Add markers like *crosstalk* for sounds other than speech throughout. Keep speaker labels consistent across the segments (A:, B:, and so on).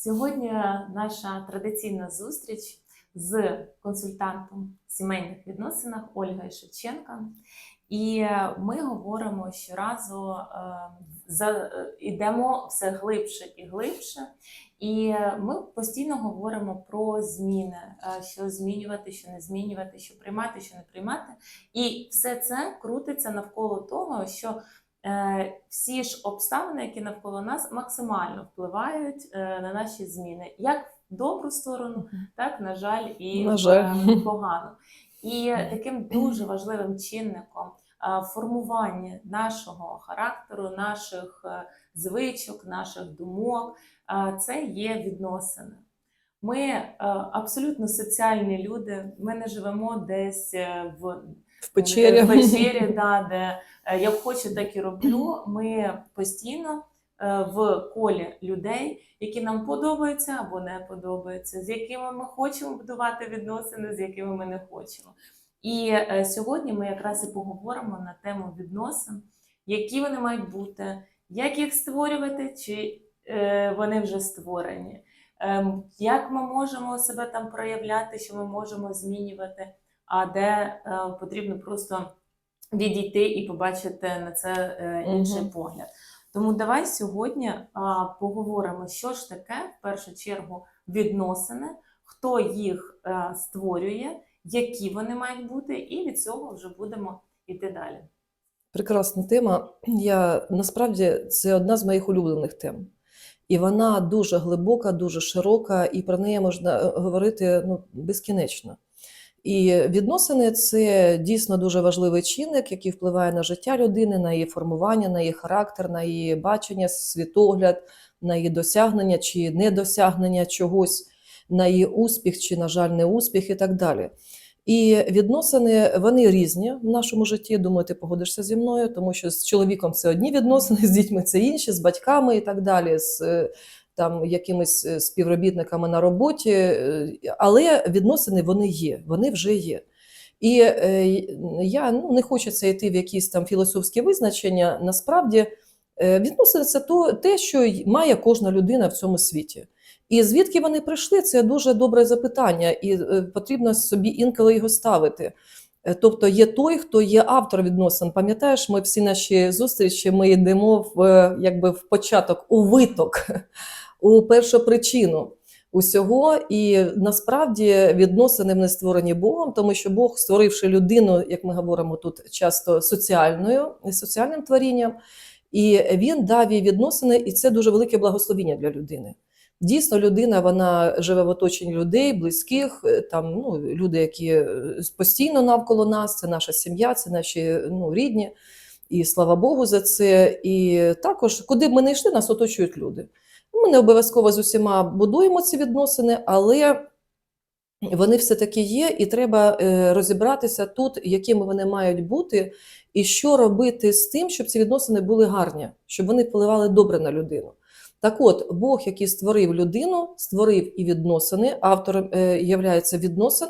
A: Сьогодні наша традиційна зустріч з консультантом в сімейних відносинах Ольгою Шевченка. І ми говоримо щоразу, е, за, йдемо все глибше і глибше. І ми постійно говоримо про зміни, е, що змінювати, що не змінювати, що приймати, що не приймати. І все це крутиться навколо того, що всі ж обставини, які навколо нас, максимально впливають е, на наші зміни, як в добру сторону, так на жаль, і
B: На жаль.
A: в погану. І таким дуже важливим чинником е, формування нашого характеру, наших е, звичок, наших думок е, це є відносини. Ми е, абсолютно соціальні люди. Ми не живемо десь е, в
B: В печері.
A: в печері, *laughs* да, де е, як хочу, так і роблю. Ми постійно е, в колі людей, які нам подобаються або не подобаються, з якими ми хочемо будувати відносини, з якими ми не хочемо. І е, сьогодні ми якраз і поговоримо на тему відносин, які вони мають бути, як їх створювати, чи е, вони вже створені. Ем, Як ми можемо себе там проявляти, що ми можемо змінювати, а де е, потрібно просто відійти і побачити на це е, інший
B: Мгм.
A: погляд. Тому давай сьогодні а, поговоримо, що ж таке в першу чергу відносини, хто їх е, створює, які вони мають бути, і від цього вже будемо йти далі.
B: Прекрасна тема. Я насправді це одна з моїх улюблених тем. І вона дуже глибока, дуже широка, і про неї можна е, говорити ну, безкінечно. І відносини це дійсно дуже важливий чинник, який впливає на життя людини, на її формування, на її характер, на її бачення, світогляд, на її досягнення чи недосягнення чогось, на її успіх чи, на жаль, неуспіх і так далі. І відносини вони різні в нашому житті. Думаю, ти погодишся зі мною, тому що з чоловіком це одні відносини, з дітьми це інші, з батьками і так далі, з там якимись е, співробітниками на роботі. Е, Але відносини вони є, вони вже є. І е, я ну, не хочеться йти в якісь там філософські визначення. Насправді, відносини це то, те, що має кожна людина в цьому світі. І звідки вони прийшли, це дуже добре запитання, і потрібно собі інколи його ставити. Тобто є той, хто є автор відносин. Пам'ятаєш, ми всі наші зустрічі ми йдемо в якби в початок, у виток, у першу причину усього. І насправді відносини не створені Богом, тому що Бог, створивши людину, як ми говоримо тут часто соціальною, соціальним творінням, і він дав їй відносини, і це дуже велике благословіння для людини. Дійсно, людина вона живе в оточенні людей, близьких, е, там ну, люди, які е, постійно навколо нас, це наша сім'я, це наші ну, рідні. І слава Богу за це. І також, куди б ми не йшли, нас оточують люди. Ми не обов'язково з усіма будуємо ці відносини, але вони все-таки є, і треба е, розібратися тут, якими вони мають бути, і що робити з тим, щоб ці відносини були гарні, щоб вони впливали добре на людину. Так от, Бог, який створив людину, створив і відносини, автором е, являється відносин,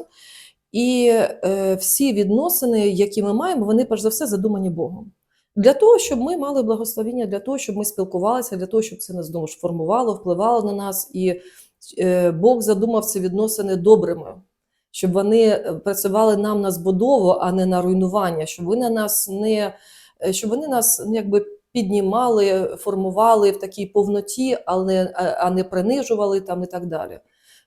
B: і е, всі відносини, які ми маємо, вони перш за все задумані Богом. Для того, щоб ми мали благословіння, для того, щоб ми спілкувалися, для того, щоб це нас знову ж формувало, впливало на нас. І е, Бог задумав ці відносини добрими, щоб вони е, працювали нам на збудову, а не на руйнування, щоб вони нас не е, щоб вони нас ну, якби піднімали, формували в такій повноті, але а- а не принижували там і так далі.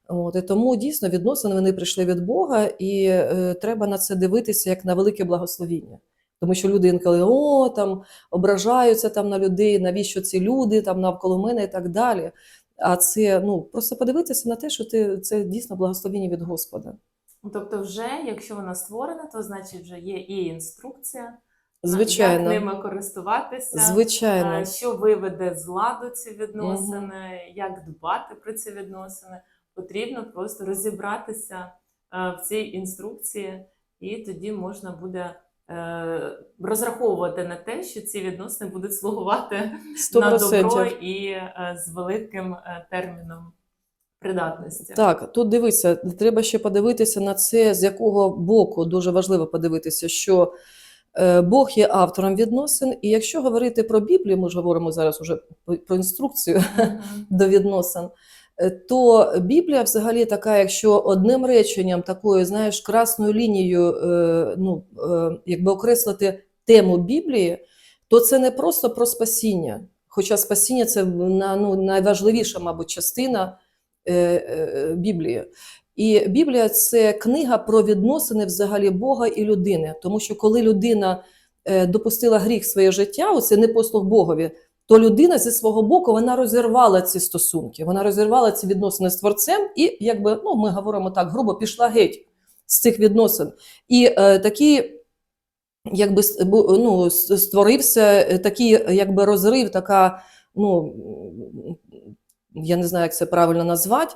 B: От, і тому дійсно відносини вони прийшли від Бога, і е, треба на це дивитися як на велике благословіння. Тому що люди інколи о, там ображаються там на людей, навіщо ці люди там навколо мене і так далі. А це ну просто подивитися на те, що ти це дійсно благословіння від Господа.
A: Ну, Тобто, вже якщо вона створена, то значить вже є і інструкція, як ними користуватися,
B: звичайно.
A: що виведе з ладу ці відносини, як дбати про ці відносини. Потрібно просто розібратися в цій інструкції, і тоді можна буде розраховувати на те, що ці відносини будуть слугувати
B: Сто
A: на добро і е, з великим е, терміном придатності.
B: Так, тут дивися, треба ще подивитися на це, з якого боку дуже важливо подивитися, що е, Бог є автором відносин, і якщо говорити про Біблію, ми ж говоримо зараз уже про інструкцію
A: Мгм. *laughs*
B: до відносин, е, то Біблія взагалі така, якщо одним реченням, такою, знаєш, красною лінією, е, ну, е, якби окреслити тему Біблії, то це не просто про спасіння. Хоча спасіння це ну, найважливіша, мабуть, частина е, е, Біблії. І Біблія це книга про відносини взагалі Бога і людини. Тому що коли людина е, допустила гріх в своє життя, оце не послуг Богові, то людина зі свого боку вона розірвала ці стосунки, вона розірвала ці відносини з творцем, і якби ну ми говоримо так, грубо пішла геть з цих відносин. І е, такі, якби ну, створився е, такий якби розрив, така, ну я не знаю, як це правильно назвати.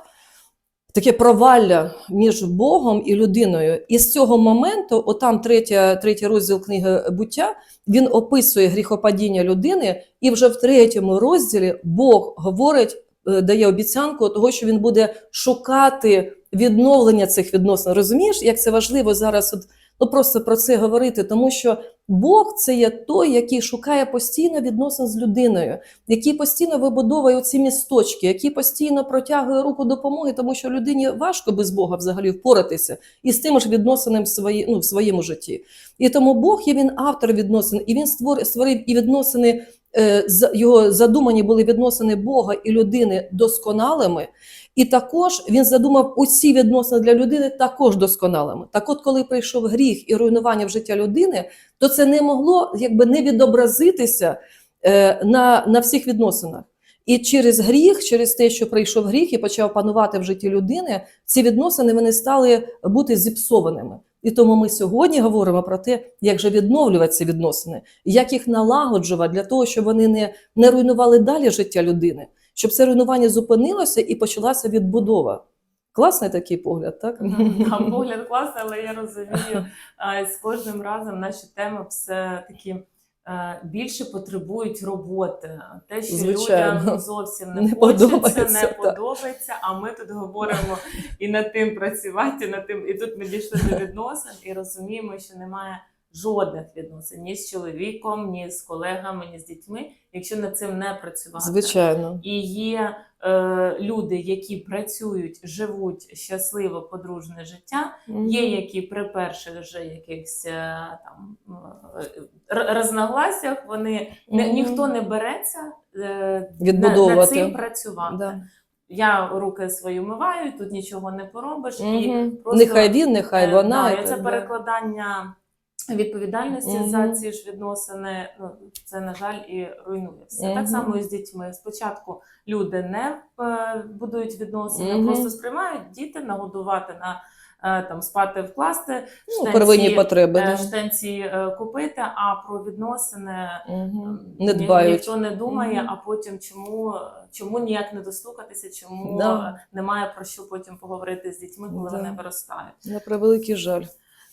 B: Таке провалля між Богом і людиною. І з цього моменту, отам третя, третій розділ книги буття, він описує гріхопадіння людини, і вже в третьому розділі Бог говорить, е, дає обіцянку того, що він буде шукати відновлення цих відносин. Розумієш, як це важливо зараз от, ну, просто про це говорити, тому що Бог це є той, який шукає постійно відносин з людиною, який постійно вибудовує ці місточки, який постійно протягує руку допомоги, тому що людині важко без Бога взагалі впоратися і з тим ж відносинами в, свої, ну, в своєму житті. І тому Бог є він автор відносин, і він створив, створив і відносини. е, Його задумані були відносини Бога і людини досконалими, і також він задумав усі відносини для людини також досконалими. Так, от, коли прийшов гріх і руйнування в життя людини, то це не могло якби не відобразитися е, на, на всіх відносинах. І через гріх, через те, що прийшов гріх і почав панувати в житті людини, ці відносини вони стали бути зіпсованими. І тому ми сьогодні говоримо про те, як же відновлювати ці відносини, як їх налагоджувати для того, щоб вони не, не руйнували далі життя людини, щоб це руйнування зупинилося і почалася відбудова. Класний такий погляд, так? *laughs*
A: Там погляд класний, але я розумію, з кожним разом наші теми все такі більше потребують роботи. Те, що
B: Звичайно.
A: людям зовсім не,
B: Не
A: хочеться,
B: подобається,
A: не
B: так.
A: подобається. А ми тут говоримо і над тим працювати, і над тим. І тут ми дійшли до відносин і розуміємо, що немає жодних відносин ні з чоловіком, ні з колегами, ні з дітьми, якщо над цим не працювати.
B: Звичайно.
A: І є е, люди, які працюють, живуть щасливо подружне життя. Є які при перших же якихось е, там е, р- розногласіях, вони не,
B: Мгм.
A: ніхто не береться е, на,
B: Відбудовувати.
A: над цим працювати.
B: Да.
A: Я руки свої миваю, тут нічого не поробиш. І просто,
B: Нехай він, нехай
A: е,
B: вона.
A: да, це перекладання відповідальності
B: Мгм.
A: за ці ж відносини. Ну це на жаль і руйнує все.
B: Мгм.
A: Так само і з дітьми. Спочатку люди не е, будують відносини,
B: Мгм.
A: просто сприймають діти нагодувати на. е, Там спати, вкласти,
B: Ну, первинні потреби.
A: е,
B: Да.
A: штанці купити, а про відносини ні-
B: Не дбають.
A: ніхто не думає,
B: Мгм.
A: а потім чому, чому ніяк не достукатися, чому
B: Да.
A: немає про що потім поговорити з дітьми, коли
B: Да.
A: вони виростають.
B: На превеликий жаль.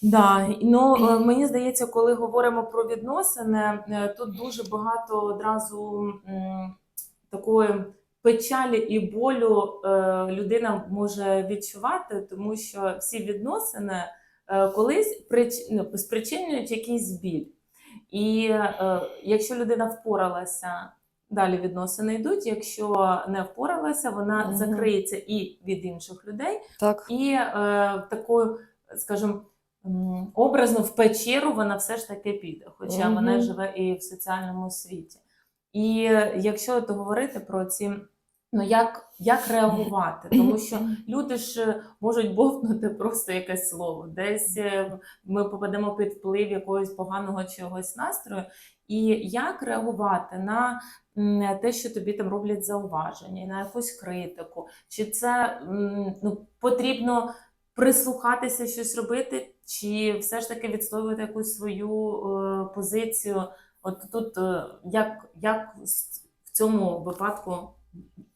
A: Да, ну е, мені здається, коли говоримо про відносини, е, тут дуже багато одразу такої печалі і болю е, людина може відчувати, тому що всі відносини колись ну, спричинюють якийсь біль. І якщо людина впоралася, далі відносини йдуть. Якщо не впоралася, вона закриється і від інших людей,
B: Так.
A: і такою, скажімо, образно в печеру вона все ж таки піде, хоча
B: Мгм.
A: вона живе і в соціальному світі. І якщо от говорити про ці, ну як, як реагувати, тому що люди ж е, можуть бовкнути просто якесь слово, десь е, ми попадемо під вплив якогось поганого чогось настрою, і як реагувати на те, що тобі там роблять зауваження, на якусь критику, чи це ну, потрібно прислухатися, щось робити, чи все ж таки відстоювати якусь свою е, позицію? От тут е, як, як в цьому випадку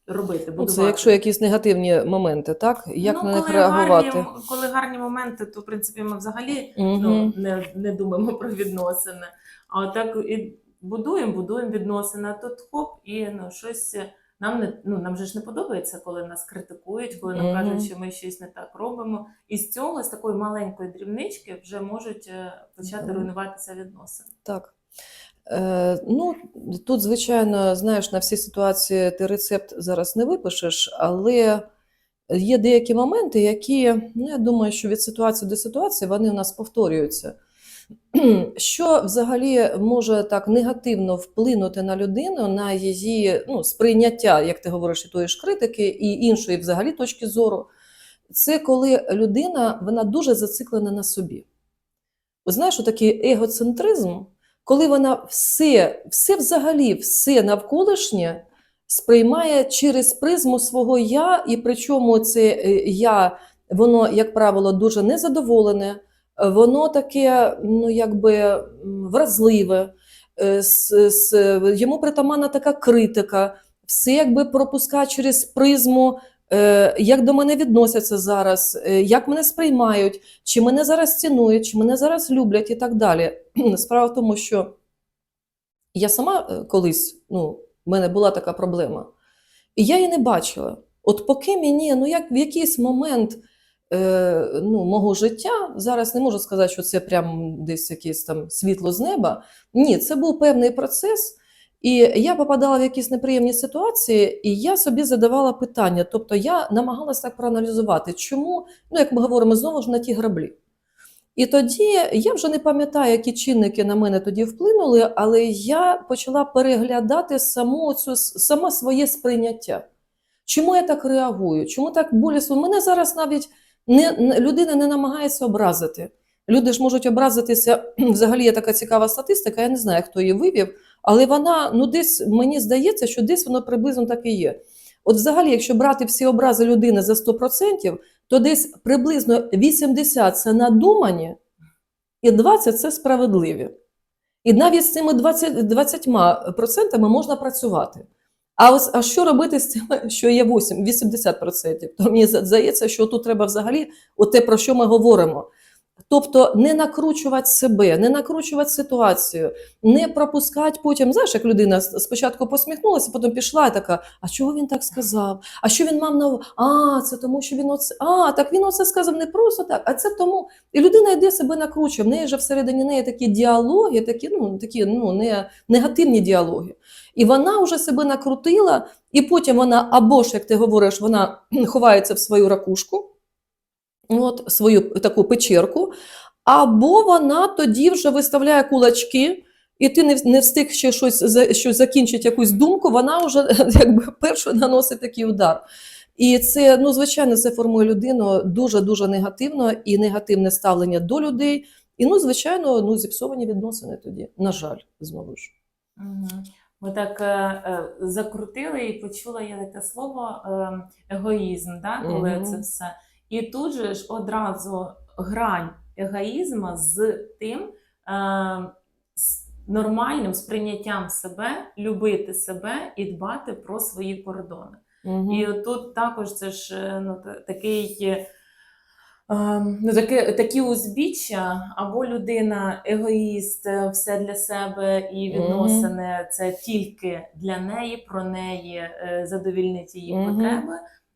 A: робити?
B: Ну,
A: Будувати?
B: це якщо якісь негативні моменти, так? Як
A: ну,
B: на них
A: коли
B: реагувати?
A: Гарні, коли гарні моменти, то в принципі ми взагалі
B: Мгм.
A: ну, не, не думаємо про відносини. А так і будуємо, будуємо відносини. А тут хоп, і ну, щось нам не ну, нам же ж не подобається, коли нас критикують, коли нам кажуть, що ми щось не так робимо. І з цього, з такої маленької дрібнички, вже можуть е, почати руйнуватися відносини.
B: Так. Е, ну, тут, звичайно, знаєш, на всі ситуації ти рецепт зараз не випишеш, але є деякі моменти, які, ну, я думаю, що від ситуації до ситуації вони у нас повторюються. *clears throat* Що взагалі може так негативно вплинути на людину, на її ну, сприйняття, як ти говориш, і тої ж критики, і іншої взагалі точки зору, це коли людина вона дуже зациклена на собі. От знаєш, такий егоцентризм, коли вона все, все взагалі, все навколишнє сприймає через призму свого я, і причому це е, я, воно, як правило, дуже незадоволене, воно таке, ну якби вразливе, е, с- с- йому притаманна така критика, все якби пропускає через призму. е, Як до мене відносяться зараз, е, як мене сприймають, чи мене зараз цінують, чи мене зараз люблять і так далі. *clears throat* Справа в тому, що я сама е, колись, ну, в мене була така проблема, і я її не бачила. От поки мені, ну як в якийсь момент е, ну, мого життя, зараз не можу сказати, що це прям десь якесь там світло з неба. Ні, це був певний процес. І я попадала в якісь неприємні ситуації, і я собі задавала питання. Тобто я намагалася так проаналізувати, чому, ну як ми говоримо, знову ж на ті граблі. І тоді я вже не пам'ятаю, які чинники на мене тоді вплинули, але я почала переглядати саму цю, саме своє сприйняття. Чому я так реагую? Чому так болісно? Мене зараз навіть не, людина не намагається образити. Люди ж можуть образитися. *clears throat* Взагалі є така цікава статистика, я не знаю, хто її вивів, але вона, ну десь мені здається, що десь воно приблизно так і є. От взагалі, якщо брати всі образи людини за 100%, то десь приблизно 80% це надумані, і 20 це справедливі. І навіть з цими 20, 20% можна працювати. А ось а що робити з тим, що є 8, 80%? То мені здається, що тут треба взагалі те, про що ми говоримо. Тобто не накручувати себе, не накручувати ситуацію, не пропускати потім. Знаєш, як людина спочатку посміхнулася, потім пішла і така: а чого він так сказав? А що він мав на увазі? А, це тому, що він оце. А, так він оце сказав не просто так, а це тому. І людина йде себе накручує. В неї вже всередині неї такі діалоги, такі, ну, такі ну, не, негативні діалоги. І вона вже себе накрутила, і потім вона, або ж, як ти говориш, вона *clears throat* ховається в свою ракушку, от, свою таку печерку, або вона тоді вже виставляє кулачки, і ти не, не встиг ще щось, щось закінчити, якусь думку, вона вже *laughs* якби першою наносить такий удар. І це, ну, звичайно, це формує людину дуже-дуже негативно і негативне ставлення до людей. І, ну, звичайно, ну, зіпсовані відносини тоді. На жаль, знову ж.
A: Ми так е, е, закрутили і почула я таке слово е, егоїзм, да, коли
B: Мгм.
A: це все. І тут же ж одразу грань егоїзму з тим е, з нормальним сприйняттям себе, любити себе і дбати про свої кордони.
B: Мгм.
A: І тут також це ж е, ну, такий. е, Ну, таке, такі узбіччя, або людина егоїст, е, все для себе, і відносини це тільки для неї, про неї задовільнить її
B: Мгм.
A: потреби,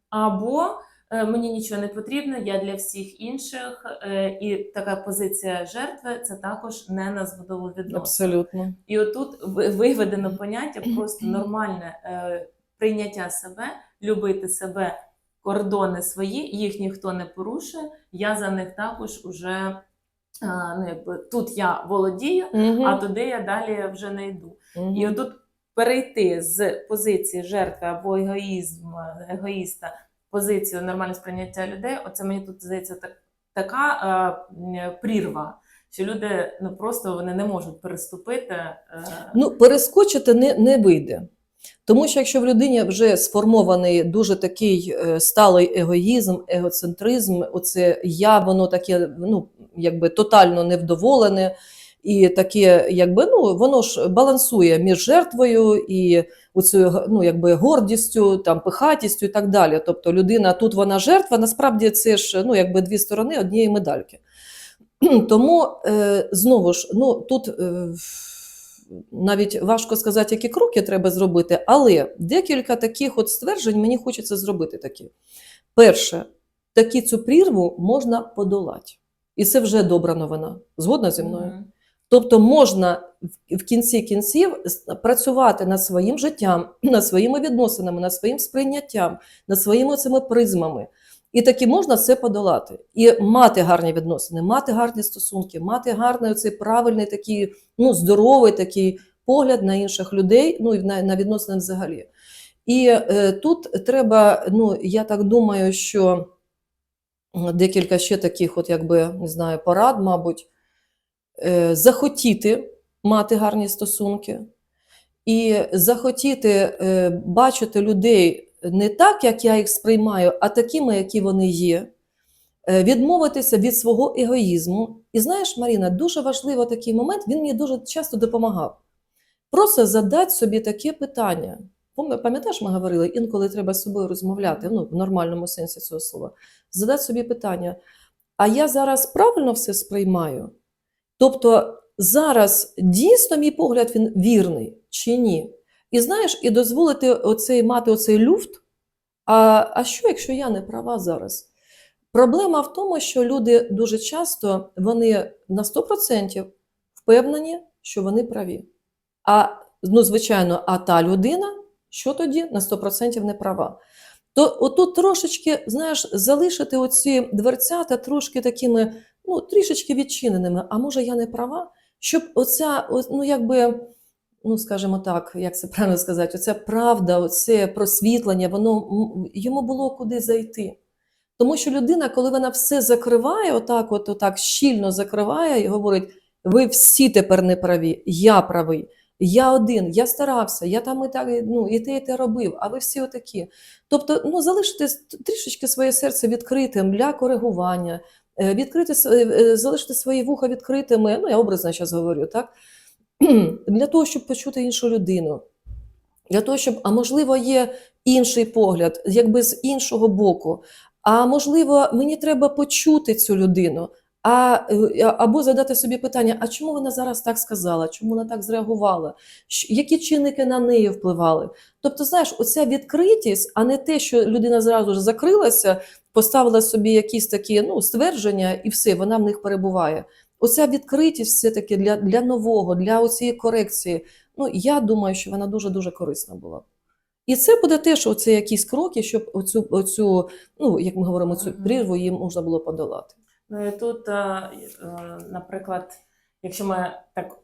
A: або мені нічого не потрібно, я для всіх інших. е, І така позиція жертви це також не на збудову відносин.
B: Абсолютно.
A: І отут ви- виведено поняття *clears throat* просто нормальне е, прийняття себе, любити себе, кордони свої, їх ніхто не порушує. Я за них також уже е, ну, якби, тут я володію,
B: Мгм.
A: а туди я далі вже не йду.
B: Мгм.
A: І отут перейти з позиції жертви або егоїзм, егоїста позицію нормальне сприйняття людей, оце мені тут здається так, така е, прірва. Що люди ну просто вони не можуть переступити. Е,
B: Ну, перескочити не, не вийде. Тому що якщо в людині вже сформований дуже такий е, сталий егоїзм, егоцентризм, оце я, воно таке, ну, якби тотально невдоволене, і таке, якби, ну, воно ж балансує між жертвою і оцею, ну, якби гордістю, там, пихатістю і так далі. Тобто людина тут вона жертва, насправді це ж ну, якби дві сторони однієї медальки. *clears throat* Тому е, знову ж, ну тут е, навіть важко сказати, які кроки треба зробити, але декілька таких от стверджень мені хочеться зробити такі. Перше, таки цю прірву можна подолати. І це вже добра новина. Згодна зі мною? Тобто можна в- кінці кінців працювати над своїм життям, *clears throat* над своїми відносинами, над своїм сприйняттям, над своїми цими призмами. І таки можна це подолати. І мати гарні відносини, мати гарні стосунки, мати гарний цей правильний такий, ну, здоровий такий погляд на інших людей, ну і на, на відносини взагалі. І е, тут треба, ну я так думаю, що декілька ще таких, от якби не знаю, порад, мабуть, захотіти мати гарні стосунки, і захотіти е, бачити людей не так, як я їх сприймаю, а такими, які вони є. Е, Відмовитися від свого егоїзму. І знаєш, Маріна, дуже важливий такий момент, він мені дуже часто допомагав. Просто задати собі таке питання. Пам'ятаєш, ми говорили, інколи треба з собою розмовляти, ну, в нормальному сенсі цього слова. Задати собі питання: а я зараз правильно все сприймаю? Тобто зараз дійсно мій погляд він вірний чи ні? І знаєш, і дозволити оцей, мати оцей люфт. А, а що, якщо я не права зараз? Проблема в тому, що люди дуже часто вони на 100% впевнені, що вони праві. А ну, звичайно, а та людина, що тоді на 100% не права. То отут трошечки, знаєш, залишити оці дверцята трошки такими, ну, трішечки відчиненими. А може, я не права? Щоб оця, ну, якби, ну, скажімо так, як це правильно сказати, оця правда, оце просвітлення, воно йому було куди зайти. Тому що людина, коли вона все закриває, отак, от, отак щільно закриває і говорить: ви всі тепер не праві, я правий. Я один, я старався, я там і так, ну, і те, і те робив, а ви всі отакі. Тобто, ну, залишити трішечки своє серце відкритим для коригування, відкрити, с- е, е, залишити свої вуха відкритими, ну, я образно зараз говорю, так? *clears throat* Для того, щоб почути іншу людину. Для того, щоб, а можливо, є інший погляд, якби з іншого боку. А можливо, мені треба почути цю людину, а, е, або задати собі питання: а чому вона зараз так сказала? Чому вона так зреагувала? Які чинники на неї впливали? Тобто, знаєш, оця відкритість, а не те, що людина зразу ж закрилася, поставила собі якісь такі ну, ствердження, і все, вона в них перебуває. Оця відкритість все-таки для, для нового, для цієї корекції. Ну, я думаю, що вона дуже-дуже корисна була. І це буде теж оце якісь кроки, щоб оцю, оцю ну, як ми говоримо, цю прірву їм можна було подолати.
A: Ну і тут, е, е, наприклад, якщо ми так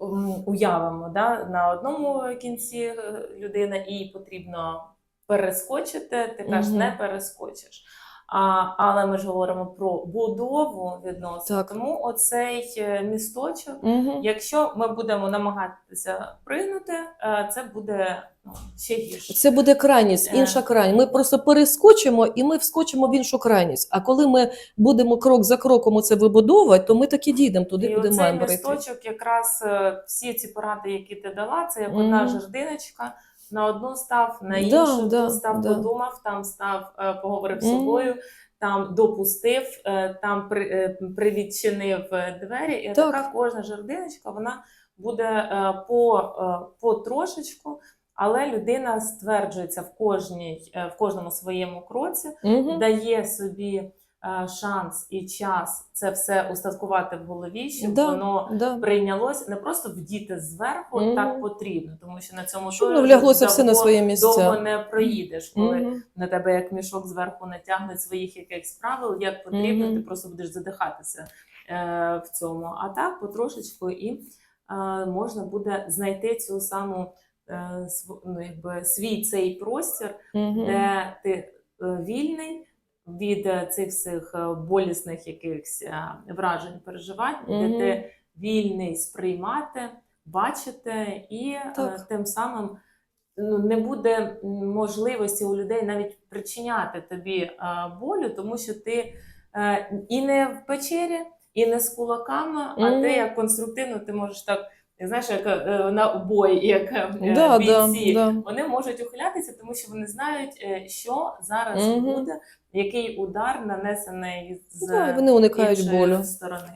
A: уявимо, да, на одному кінці е, людина і потрібно перескочити, ти кажеш,
B: Мгм.
A: не перескочиш. А, але ми ж говоримо про будову відносин.
B: Так.
A: Тому оцей е, місточок,
B: Угу.
A: якщо ми будемо намагатися пригнути, е, це буде ну, ще гірше.
B: Це буде крайність,
A: Е.
B: інша крайність. Ми просто перескочимо і ми вскочимо в іншу крайність. А коли ми будемо крок за кроком це вибудовувати, то ми таки дійдемо туди,
A: І
B: куди маємо прийти.
A: місточок, якраз всі ці поради, які ти дала, це як одна
B: Мгм.
A: жердиночка. На одну став, на іншу
B: да,
A: тут став,
B: да.
A: подумав, там став, е, поговорив з собою, там допустив, е, там при, е, привідчинив двері. І
B: Так.
A: така кожна жердиночка вона буде по, по трошечку, але людина стверджується в кожній, в кожному своєму кроці,
B: Угу.
A: дає собі шанс і час це все устаткувати в голові, щоб
B: Да.
A: воно
B: Да.
A: прийнялось не просто вдіти зверху,
B: Мгм.
A: так потрібно, тому що на цьому
B: Щоб ну, вляглося все на своє місце.
A: довго не проїдеш, коли
B: Мгм.
A: на тебе як мішок зверху натягнуть своїх якихось правил, як потрібно,
B: Мгм.
A: ти просто будеш задихатися е, в цьому. А так потрошечку і е, можна буде знайти цю саму е, св- ну, якби свій цей простір,
B: Мгм.
A: де ти е, вільний від е, цих всіх е, болісних якихось е, вражень, переживань,
B: Мгм.
A: де ти вільний сприймати, бачити, і
B: Так.
A: тим самим ну, не буде можливості у людей навіть причиняти тобі болю, тому що ти і не в печері, і не з кулаками, а ти як конструктивно ти можеш так. Знаєш, як е, на бой, як е,
B: Да, да,
A: бійці,
B: да.
A: вони можуть ухилятися, тому що вони знають, е, що зараз
B: Мгм.
A: буде, який удар нанесений з
B: Да, вони уникають
A: іншої
B: болю.
A: сторони.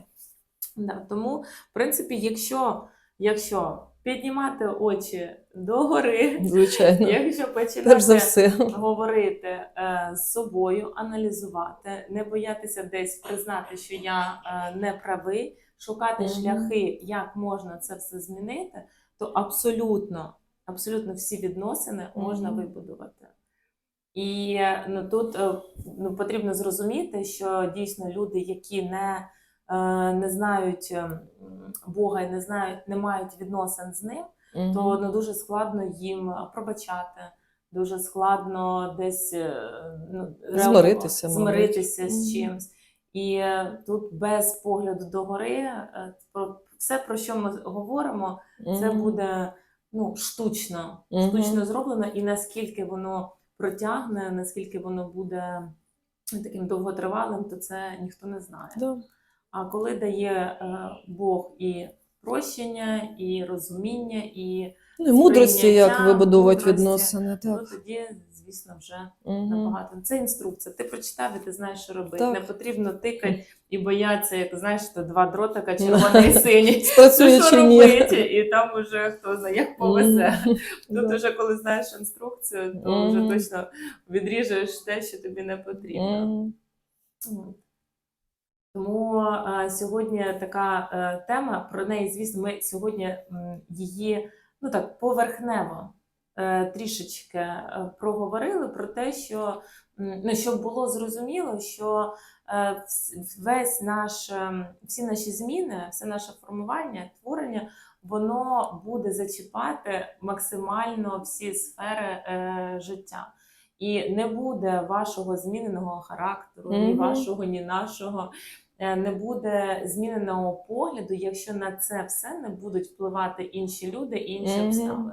A: Да, тому, в принципі, якщо, якщо піднімати очі догори,
B: Звичайно.
A: якщо
B: Перш за
A: починати
B: все.
A: говорити е, з собою, аналізувати, не боятися десь признати, що я е, не правий, шукати шляхи, як можна це все змінити, то абсолютно, абсолютно всі відносини можна вибудувати. І ну, тут е, ну, потрібно зрозуміти, що дійсно люди, які не, е, не знають е, Бога і не знають, не мають відносин з ним, то ну, дуже складно їм пробачати, дуже складно десь е, ну,
B: Змиритися,
A: змиритися з чимось. І е, тут без погляду догори, е, про все, про що ми говоримо, це буде ну, штучно, штучно зроблено, і наскільки воно протягне, наскільки воно буде таким довготривалим, то це ніхто не знає. А коли дає е, Бог і прощення, і розуміння, і
B: Ну, і мудрості, як вибудовувати
A: мудрості.
B: відносини.
A: ну,
B: Так.
A: тоді, звісно, вже
B: Мгм.
A: набагато. Це інструкція. Ти прочитав і ти знаєш, що робити.
B: Так.
A: Не потрібно тикати і боятися, як знаєш, то два дротика, *laughs* червоний і синій. *laughs* Що робити? І там уже хто знає, як повезе. *laughs* Тут уже коли знаєш інструкцію, то вже точно відріжеш те, що тобі не потрібно. Тому е, сьогодні така е, тема, про неї, звісно, ми сьогодні м, її ну так поверхнево трішечки е, проговорили про те, що ну, щоб було зрозуміло, що е, весь наш, всі наші зміни, все наше формування, творення, воно буде зачіпати максимально всі сфери е, життя. І не буде вашого зміненого характеру, ні вашого, ні нашого. Е, Не буде зміненого погляду, якщо на це все не будуть впливати інші люди і інші
B: Мгм.
A: обставини.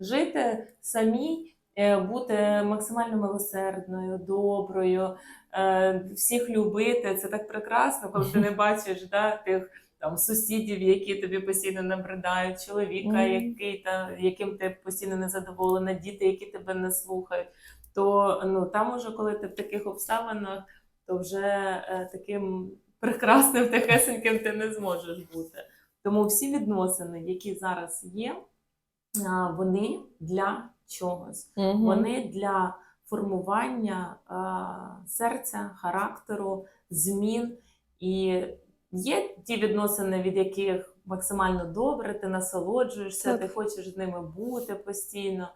A: Жити самій, е, бути максимально милосердною, доброю, е, всіх любити. Це так прекрасно, коли ти не бачиш да, тих там сусідів, які тобі постійно набридають, чоловіка, який та яким ти постійно незадоволена, діти, які тебе не слухають. То ну там уже, коли ти в таких обставинах, то вже е, таким прекрасним, *laughs* тихесеньким ти не зможеш бути. Тому всі відносини, які зараз є, вони для чогось.
B: Мгм.
A: Вони для формування а, серця, характеру, змін. І є ті відносини, від яких максимально добре, ти насолоджуєшся,
B: Так.
A: ти хочеш з ними бути постійно.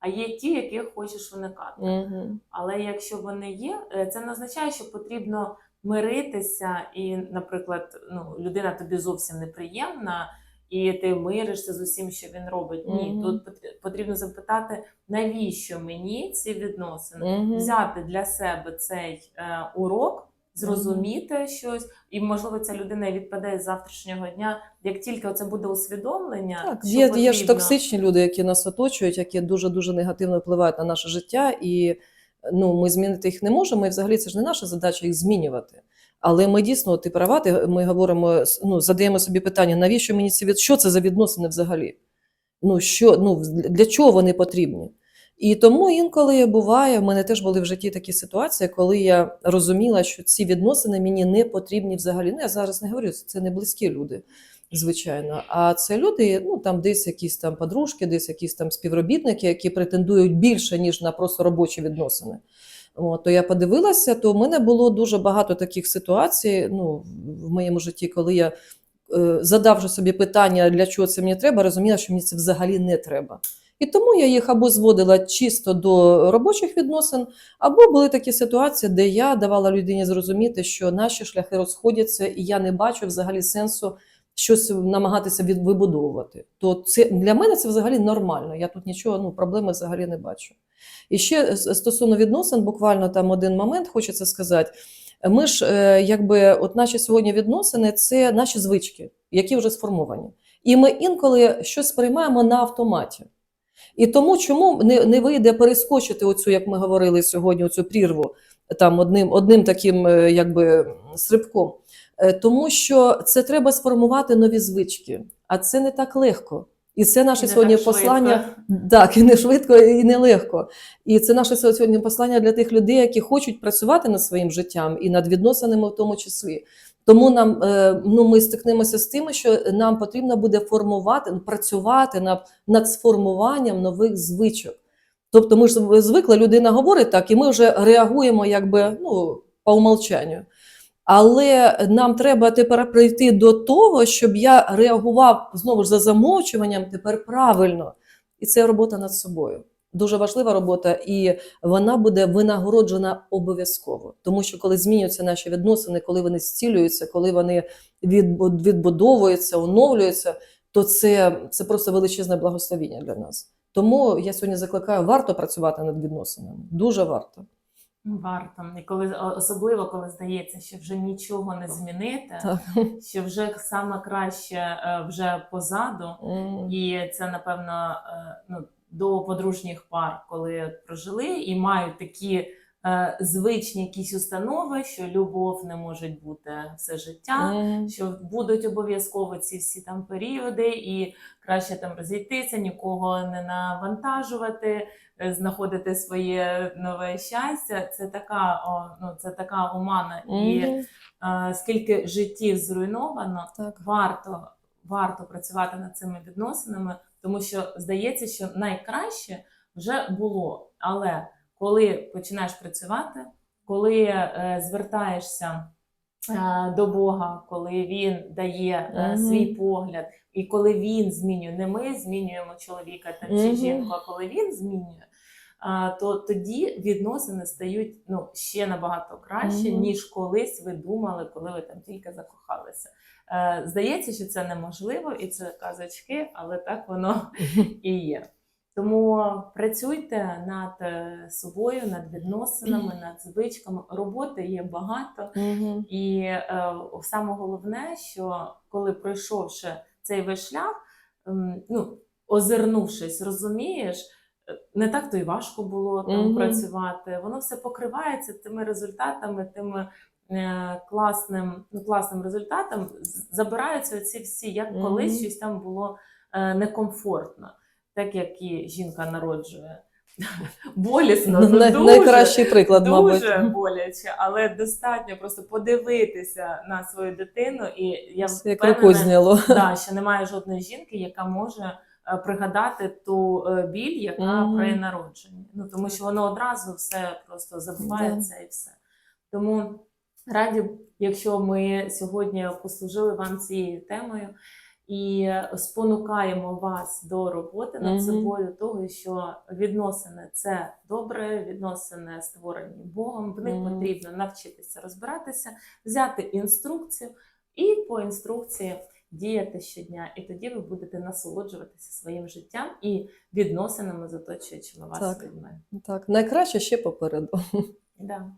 A: А є ті, яких хочеш уникати.
B: Мгм.
A: Але якщо вони є, е, це не означає, що потрібно миритися, і, наприклад, ну, людина тобі зовсім неприємна, і ти миришся з усім, що він робить. Ні,
B: Мгм.
A: тут пот- потрібно запитати, навіщо мені ці відносини?
B: Мгм.
A: Взяти для себе цей е, урок, зрозуміти щось, і можливо ця людина відпаде з завтрашнього дня. Як тільки це буде усвідомлення,
B: Так,
A: що
B: є, є ж токсичні люди, які нас оточують, які дуже дуже негативно впливають на наше життя, і ну ми змінити їх не можемо. І взагалі це ж не наша задача їх змінювати. Але ми дійсно, ти права, ти, ми говоримо, ну задаємо собі питання, навіщо мені ці від що це за відносини взагалі? Ну що ну для чого вони потрібні? І тому інколи буває, в мене теж були в житті такі ситуації, коли я розуміла, що ці відносини мені не потрібні взагалі. Ну я зараз не говорю, це не близькі люди, звичайно. А це люди, ну там десь якісь там подружки, десь якісь там співробітники, які претендують більше, ніж на просто робочі відносини. От, то я подивилася, то в мене було дуже багато таких ситуацій ну, в моєму житті, коли я, е, задавши собі питання, для чого це мені треба, розуміла, що мені це взагалі не треба. І тому я їх або зводила чисто до робочих відносин, або були такі ситуації, де я давала людині зрозуміти, що наші шляхи розходяться, і я не бачу взагалі сенсу щось намагатися від- вибудовувати. То це для мене це взагалі нормально. Я тут нічого, ну проблеми взагалі не бачу. І ще стосовно відносин, буквально там один момент хочеться сказати. Ми ж, е, якби, от наші сьогодні відносини це наші звички, які вже сформовані. І ми інколи щось сприймаємо на автоматі. І тому чому не, не вийде перескочити оцю, як ми говорили сьогодні, оцю прірву там одним, одним таким е, якби стрибком. Е, Тому що це треба сформувати нові звички, а це не так легко. І це наше
A: Не
B: сьогодні
A: так
B: послання.
A: швидко.
B: Так, і не швидко, і не легко. І це наше сьогодні послання для тих людей, які хочуть працювати над своїм життям і над відносинами в тому числі. Тому нам е, ну, ми стикнемося з тим, що нам потрібно буде формувати, працювати над, над сформуванням нових звичок. Тобто, ми ж звикли, людина говорить так, і ми вже реагуємо якби ну, по умолчанню. Але нам треба тепер прийти до того, щоб я реагував знову ж за замовчуванням тепер правильно. І це робота над собою. Дуже важлива робота, і вона буде винагороджена обов'язково. Тому що коли змінюються наші відносини, коли вони зцілюються, коли вони відбу- відбудовуються, оновлюються, то це, це просто величезне благословіння для нас. Тому я сьогодні закликаю, варто працювати над відносинами. Дуже варто.
A: Варто. І коли особливо коли здається, що вже нічого не змінити,
B: Так.
A: що вже саме краще е, вже позаду, і це напевно е, ну, до подружніх пар, коли прожили і мають такі звичні якісь установи, що любов не може бути все життя. Що будуть обов'язково ці всі там періоди, і краще там розійтися, нікого не навантажувати, е, знаходити своє нове щастя. Це така, о, ну це така омана. І е, скільки життів зруйновано,
B: Так.
A: варто, варто працювати над цими відносинами, тому що здається, що найкраще вже було. Але коли починаєш працювати, коли е, звертаєшся е, до Бога, коли він дає е, свій погляд, і коли він змінює, не ми змінюємо чоловіка там, чи жінку, а коли він змінює. То тоді відносини стають ну ще набагато краще,
B: Мгм.
A: ніж колись ви думали, коли ви там тільки закохалися. Е, Здається, що це неможливо, і це казочки, але так воно *laughs* і є. Тому працюйте над е, собою, над відносинами, над звичками. Роботи є багато. І е, саме головне, що коли пройшовши цей весь шлях, ем, ну, озирнувшись, розумієш, е, не так то й важко було там працювати. Воно все покривається тими результатами, тими е, класним, ну, класним результатом. Забираються ці всі, як колись щось там було е, некомфортно, так як і жінка народжує. *laughs* Болісно, ну,
B: Най-
A: дуже,
B: Найкращий приклад,
A: дуже
B: мабуть.
A: боляче, але достатньо просто подивитися на свою дитину, і я
B: Як руку
A: впевнена,
B: зняло. *laughs*
A: да, *laughs* що немає жодної жінки, яка може е, пригадати ту е, біль, яка
B: Мгм.
A: при народженні. Ну тому що воно одразу все просто забувається і все. Тому раді, якщо ми сьогодні послужили вам цією темою. І спонукаємо вас до роботи над
B: Мгм.
A: собою, того, що відносини це добре, відносини створені Богом. В них
B: Мгм.
A: потрібно навчитися розбиратися, взяти інструкцію і по інструкції діяти щодня. І тоді ви будете насолоджуватися своїм життям і відносинами з оточуючими вас
B: Так.
A: людьми.
B: Так, найкраще ще попереду.
A: Да.